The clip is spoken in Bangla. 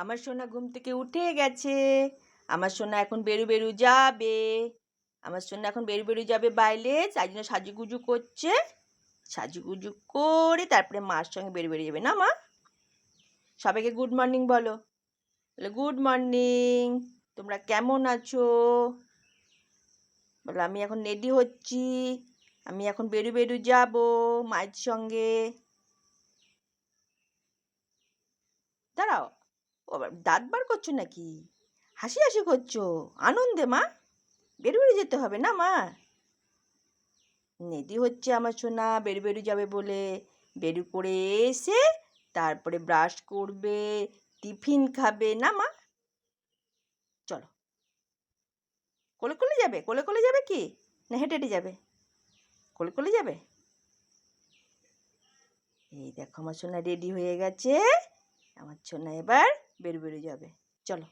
আমার সোনা ঘুম থেকে উঠে গেছে। আমার সোনা এখন বেরু বেরু যাবে। আমার সোনা এখন বেরু বেরু যাবে বাইরে। তাই জন্য সাজুগুজু করছে। সাজুগুজু করে তারপরে মার সঙ্গে বেরু বেরিয়ে যাবে। না, মা? সবাইকে গুড মর্নিং বলো। বলে গুড মর্নিং তোমরা কেমন আছো? বলো, আমি এখন রেডি হচ্ছি। আমি এখন বেরু বেরু যাব মায়ের সঙ্গে। দাঁড়াও। ও দাঁত বার করছ নাকি? হাসি হাসি করছ। আনন্দে মা। বেরু বেরু যেতে হবে না মা? নেদি হচ্ছে আমার সোনা, বেরু বেরু যাবে বলে। বেরু করে এসে তারপরে ব্রাশ করবে টিফিন খাবে না মা? চলো। কোলে কোলে যাবে? কোলে কোলে যাবে কি? না হেঁটে হেঁটে যাবে? কোলে কোলে যাবে? এই দেখো আমার সোনা রেডি হয়ে গেছে। আমার সোনা এবার বেরু বেরু যাবে চলো